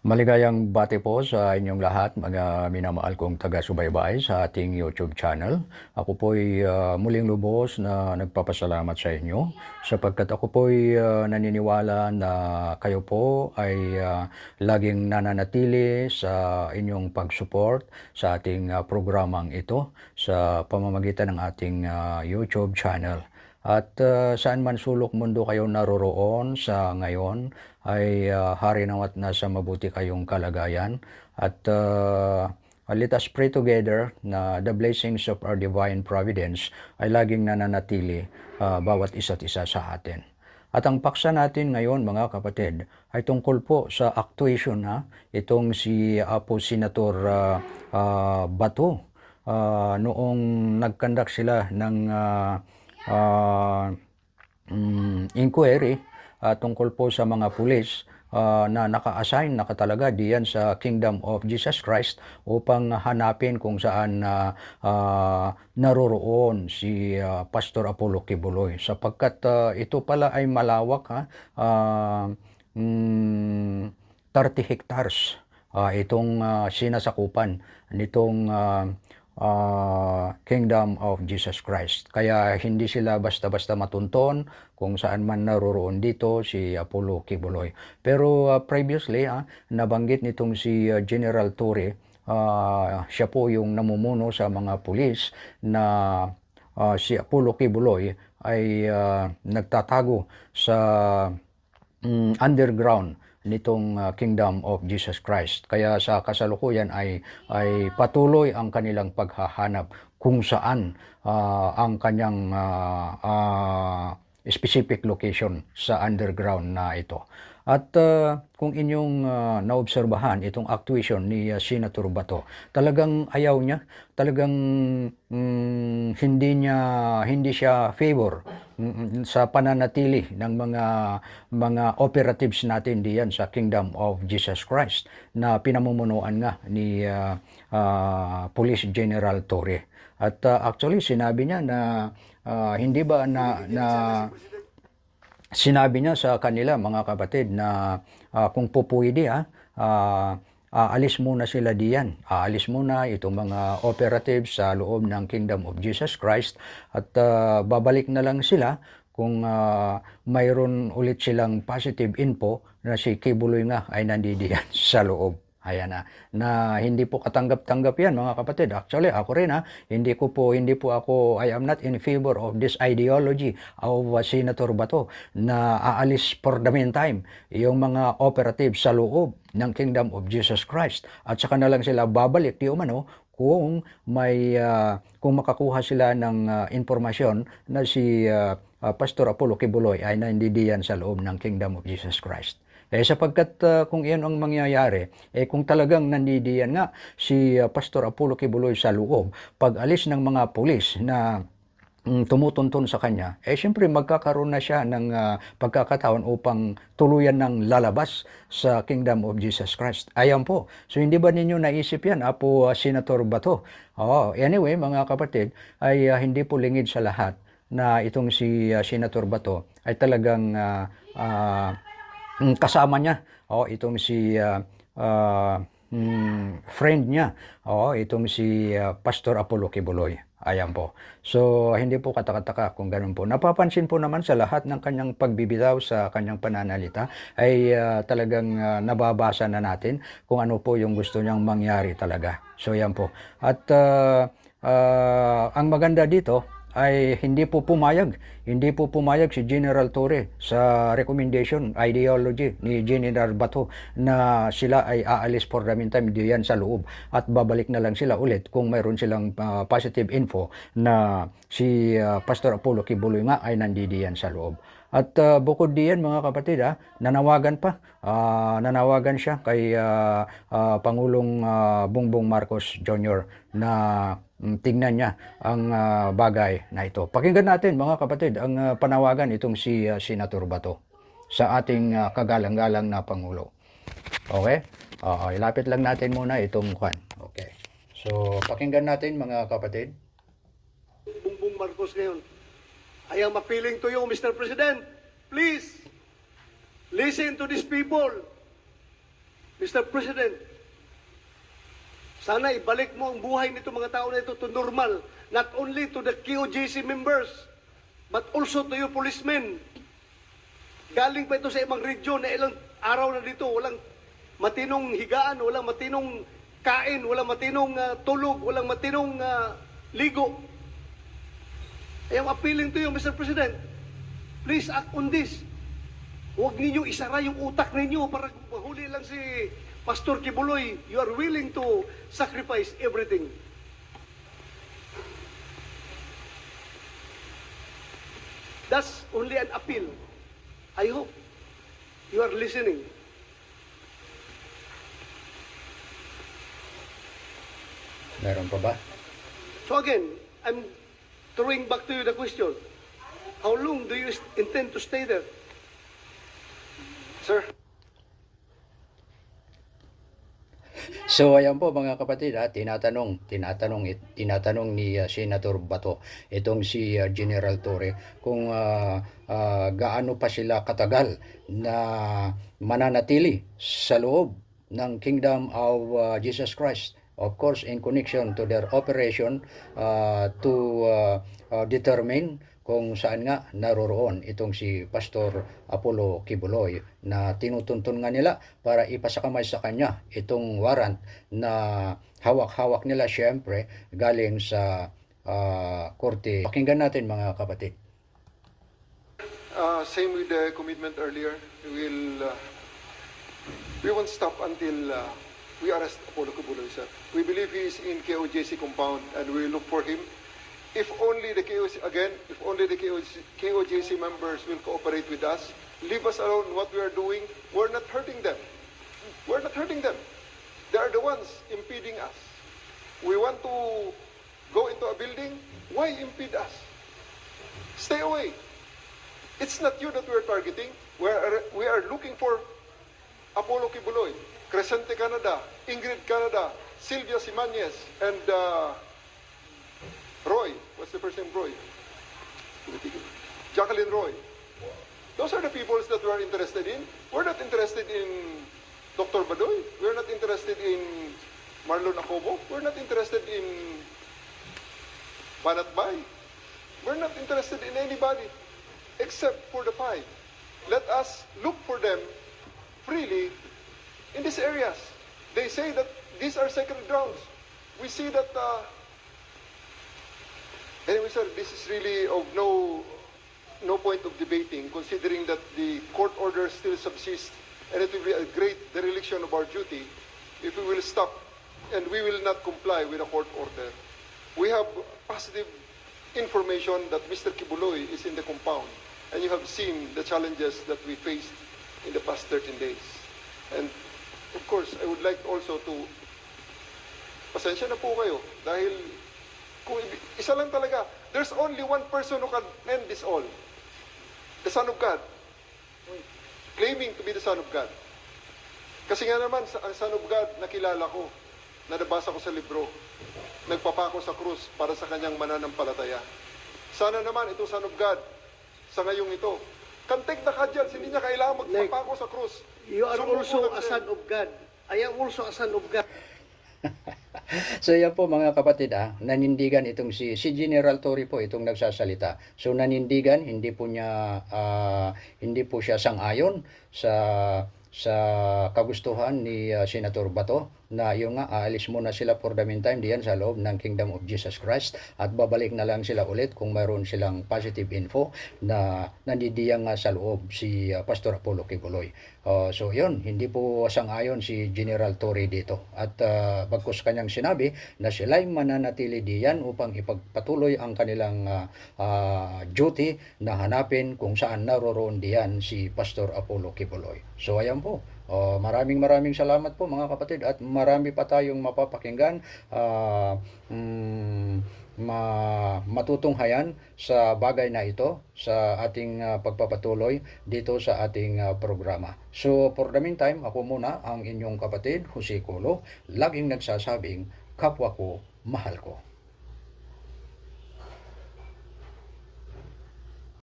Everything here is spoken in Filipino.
Maligayang bati po sa inyong lahat, mga minamahal kong taga-subaybay sa ating YouTube channel. Ako po'y ah, muling lubos na nagpapasalamat sa inyo sapagkat ako po'y ah, naniniwala na kayo po ay ah, laging nananatili sa inyong pag-support sa ating ah, programang ito sa pamamagitan ng ating ah, YouTube channel. At uh, saan man sulok mundo kayo naroroon sa ngayon ay uh, hari nawat nasa mabuti kayong kalagayan. At uh, let us pray together na the blessings of our divine providence ay laging nananatili uh, bawat isa't isa sa atin. At ang paksa natin ngayon mga kapatid ay tungkol po sa actuation ha. Itong si Apo Senator uh, uh, Bato uh, noong nagkandak sila ng uh, uh, mm, inquiry uh, tungkol po sa mga pulis uh, na naka-assign, nakatalaga diyan sa Kingdom of Jesus Christ upang hanapin kung saan uh, uh, naroroon si uh, Pastor Apollo Kibuloy. Sapagkat uh, ito pala ay malawak ha? Uh, mm, 30 hectares uh, itong uh, sinasakupan nitong uh, uh, Kingdom of Jesus Christ. Kaya hindi sila basta-basta matunton kung saan man naroroon dito si Apollo Kibuloy. Pero uh, previously, ah, nabanggit nitong si uh, General Torre, uh, siya po yung namumuno sa mga pulis na uh, si Apollo Kibuloy ay uh, nagtatago sa mm, underground nitong uh, Kingdom of Jesus Christ. Kaya sa kasalukuyan ay ay patuloy ang kanilang paghahanap kung saan uh, ang kanyang uh, uh, specific location sa underground na ito. At uh, kung inyong uh, naobserbahan itong actuation ni uh, Senator Bato, talagang ayaw niya, talagang mm, hindi niya hindi siya favor mm, sa pananatili ng mga mga operatives natin diyan sa Kingdom of Jesus Christ na pinamumunuan nga ni uh, uh, Police General Torre. At uh, actually sinabi niya na uh, hindi ba na na sinabi niya sa kanila mga kapatid na uh, kung po pwede ah, uh, aalis muna sila diyan. Aalis muna itong mga operatives sa loob ng Kingdom of Jesus Christ at uh, babalik na lang sila kung uh, mayroon ulit silang positive info na si Kibuloy nga ay nandidiyan sa loob. Ayan na, na hindi po katanggap-tanggap yan mga kapatid. Actually, ako rin ha, hindi ko po, hindi po ako, I am not in favor of this ideology of uh, Senator Bato na aalis for the meantime yung mga operative sa loob ng Kingdom of Jesus Christ. At saka na lang sila babalik di umano kung may, uh, kung makakuha sila ng uh, informasyon na si uh, uh, Pastor Apollo Kibuloy ay nandidiyan sa loob ng Kingdom of Jesus Christ. Eh sapagkat uh, kung iyan ang mangyayari, eh kung talagang nandidiyan nga si uh, Pastor Apollo Kibuloy sa loob, pag alis ng mga pulis na mm, tumutuntun sa kanya, eh siyempre magkakaroon na siya ng uh, pagkakataon upang tuluyan ng lalabas sa Kingdom of Jesus Christ. Ayan po. So hindi ba ninyo naisip yan, Apo uh, Senator Bato? Oh, anyway, mga kapatid, ay uh, hindi po lingid sa lahat na itong si uh, Senator Bato ay talagang uh, uh, kasama niya. Oh, itong si uh, uh, mm, friend niya. Oh, itong si uh, Pastor Apollo Kibuloy. Ayan po. So, hindi po katakataka kung ganun po. Napapansin po naman sa lahat ng kanyang pagbibitaw sa kanyang pananalita ay uh, talagang uh, nababasa na natin kung ano po yung gusto niyang mangyari talaga. So, yan po. At uh, uh, ang maganda dito, ay hindi po pumayag. Hindi po pumayag si General Torre sa recommendation, ideology ni General Bato na sila ay aalis for the meantime diyan sa loob at babalik na lang sila ulit kung mayroon silang uh, positive info na si uh, Pastor Apollo Kibuloy nga ay nandidiyan sa loob. At uh, bukod diyan mga kapatid, ah, nanawagan pa. Uh, nanawagan siya kay uh, uh, Pangulong uh, Bongbong Marcos Jr. na tingnan niya ang uh, bagay na ito. Pakinggan natin mga kapatid ang uh, panawagan itong si uh, Senator Bato sa ating uh, kagalang-galang na Pangulo. Okay? Uh, ilapit lang natin muna itong kwan. Okay. So, pakinggan natin mga kapatid. Bongbong Marcos ngayon. I am appealing to you, Mr. President. Please, listen to these people. Mr. President, sana ibalik mo ang buhay nito mga tao na ito to normal, not only to the QJC members, but also to your policemen. Galing pa ito sa ibang region na ilang araw na dito, walang matinong higaan, walang matinong kain, walang matinong ah, tulog, walang matinong ah, ligo. I am appealing to you, Mr. President. Please act on this. Huwag ninyo isara yung utak ninyo para mahuli lang si Pastor Kibuloy. You are willing to sacrifice everything. That's only an appeal. I hope you are listening. Meron pa ba? So again, I'm throwing back to you the question. How long do you intend to stay there? Sir? So ayan po mga kapatid, ha, tinatanong, tinatanong, it- tinatanong ni uh, Senator Bato itong si uh, General Torre kung uh, uh, gaano pa sila katagal na mananatili sa loob ng Kingdom of uh, Jesus Christ. Of course, in connection to their operation uh, to uh, uh, determine kung saan nga naroroon itong si Pastor Apollo Kibuloy na tinutuntun nga nila para ipasakamay sa kanya itong warrant na hawak-hawak nila syempre galing sa ah, korte. Pakinggan natin mga kapatid. Uh, same with the commitment earlier. We will, uh, we won't stop until uh, we arrest Apollo Kubuloy, sir. We believe he is in KOJC compound and we look for him. If only the KOJC, again, if only the KOJC, KOJC members will cooperate with us, leave us alone what we are doing, we're not hurting them. We're not hurting them. They are the ones impeding us. We want to go into a building, why impede us? Stay away. It's not you that we're targeting. We're, we are looking for Apollo Kibuloy, Crescente Canada, Ingrid Canada, Sylvia Simanes, and uh, Roy. What's the first name? Roy. Jacqueline Roy. Those are the people that we're interested in. We're not interested in Dr. Badoy. We're not interested in Marlon Acobo. We're not interested in Banat Bay. We're not interested in anybody except for the five. Let us look for them freely in these areas. They say that these are sacred grounds. We see that. Uh, anyway, sir, this is really of no no point of debating, considering that the court order still subsists, and it will be a great dereliction of our duty if we will stop and we will not comply with a court order. We have positive information that Mr. Kibuloy is in the compound, and you have seen the challenges that we faced in the past 13 days. And of course, I would like also to pasensya na po kayo dahil kung isa lang talaga, there's only one person who can end this all. The Son of God. Claiming to be the Son of God. Kasi nga naman, sa- ang Son of God, nakilala ko, na nabasa ko sa libro, nagpapako sa krus para sa kanyang mananampalataya. Sana naman, ito Son of God, sa ngayong ito, kantek na kadyals, hindi niya kailangan magpapako sa krus. You are Sumuko also a son of God. I am also a son of God. So yan po mga kapatid ah, nanindigan itong si si General Torre po itong nagsasalita. So nanindigan, hindi po niya ah, hindi po siya sang-ayon sa sa kagustuhan ni ah, Senator Bato na yung nga aalis muna sila for the meantime diyan sa loob ng Kingdom of Jesus Christ at babalik na lang sila ulit kung mayroon silang positive info na nandidiyang nga sa loob si ah, Pastor Apollo Kibuloy. Uh, so yun, hindi po sang-ayon si General Torre dito. At uh, bagkus kanyang sinabi na sila'y mananatili diyan upang ipagpatuloy ang kanilang ah, ah, duty na hanapin kung saan naroroon diyan si Pastor Apollo Kibuloy. So ayan po. Uh, maraming maraming salamat po mga kapatid at marami pa tayong mapapakinggan ah, mm, ma matutunghayan sa bagay na ito sa ating ah, pagpapatuloy dito sa ating ah, programa. So for the meantime, ako muna ang inyong kapatid, Jose Colo, laging nagsasabing, kapwa ko, mahal ko.